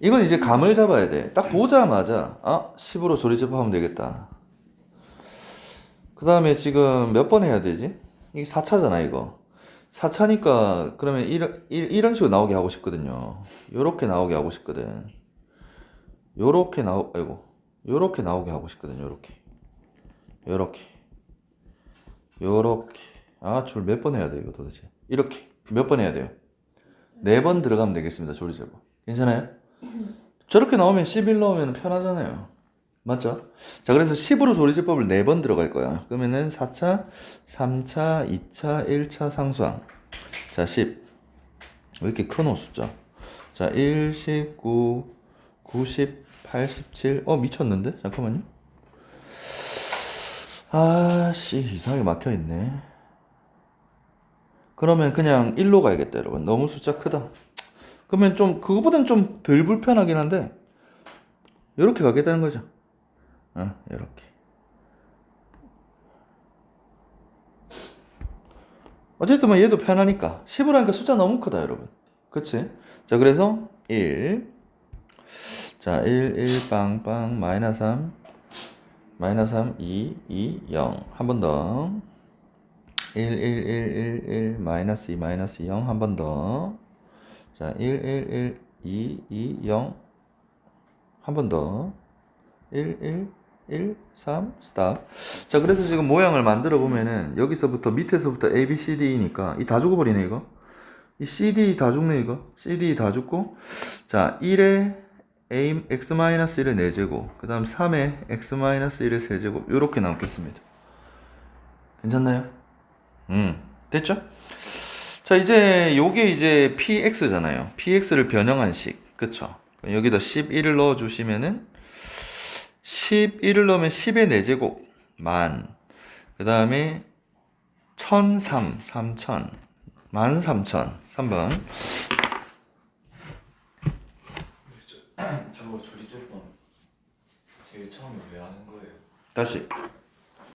이건 이제 감을 잡아야 돼. 딱 보자마자 아 10으로 조리제법하면 되겠다. 그 다음에 지금 몇 번 해야 되지? 이게 4차잖아 이거. 4차니까 그러면 이런, 이- 이런 식으로 나오게 하고 싶거든요. 요렇게 나오게 하고 싶거든. 요렇게 나오, 아이고. 요렇게 나오게 하고 싶거든요. 요렇게. 요렇게. 요렇게. 아, 줄 몇 번 해야 돼 이거 도대체. 이렇게. 몇 번 해야 돼요? 네 번 들어가면 되겠습니다. 조리제법. 괜찮아요? 저렇게 나오면 11 넣으면 편하잖아요. 맞죠? 자, 그래서 10으로 조리제법을 4번 들어갈 거야. 그러면은 4차, 3차, 2차, 1차 상수항. 자, 10. 왜 이렇게 크노 숫자? 자, 1, 19, 90, 87. 어, 미쳤는데? 잠깐만요. 아, 씨, 이상하게 막혀 있네. 그러면 그냥 1로 가야겠다, 여러분. 너무 숫자 크다. 그러면 좀, 그거보단 좀 덜 불편하긴 한데, 이렇게 가겠다는 거죠. 어, 이렇게. 어쨌든 뭐 얘도 편하니까 10으로 하니까 숫자 너무 크다 여러분 그치? 자 그래서 1 자, 1, 1, 빵 빵, 마이너스 3, 마이너스 3, 2, 2, 0. 한 번 더. 1, 1, 1, 1, 1, 마이너스 2, 마이너스 0. 한 번 더. 자, 1, 1, 1, 2, 2, 0. 한 번 더. 1, 1, 1, 3, 스탑. 자, 그래서 지금 모양을 만들어 보면은 여기서부터 밑에서부터 A, B, C, D니까 이 다 죽어버리네, 이거. 이 CD 다 죽네, 이거. CD 다 죽고. 자, 1에 A, X-1의 4제곱. 그 다음 3에 X-1의 세제곱. 요렇게 남겠습니다. 괜찮나요? 음, 됐죠? 자, 이제 요게 이제 PX잖아요. PX를 변형한 식. 그쵸? 여기다 11을 넣어 주시면은 11을 넣으면 10의 4제곱 만. 그 다음에 1003, 3000, 13000, 3번. 저거 조리제법 제일 처음에 왜 하는 거예요? 다시.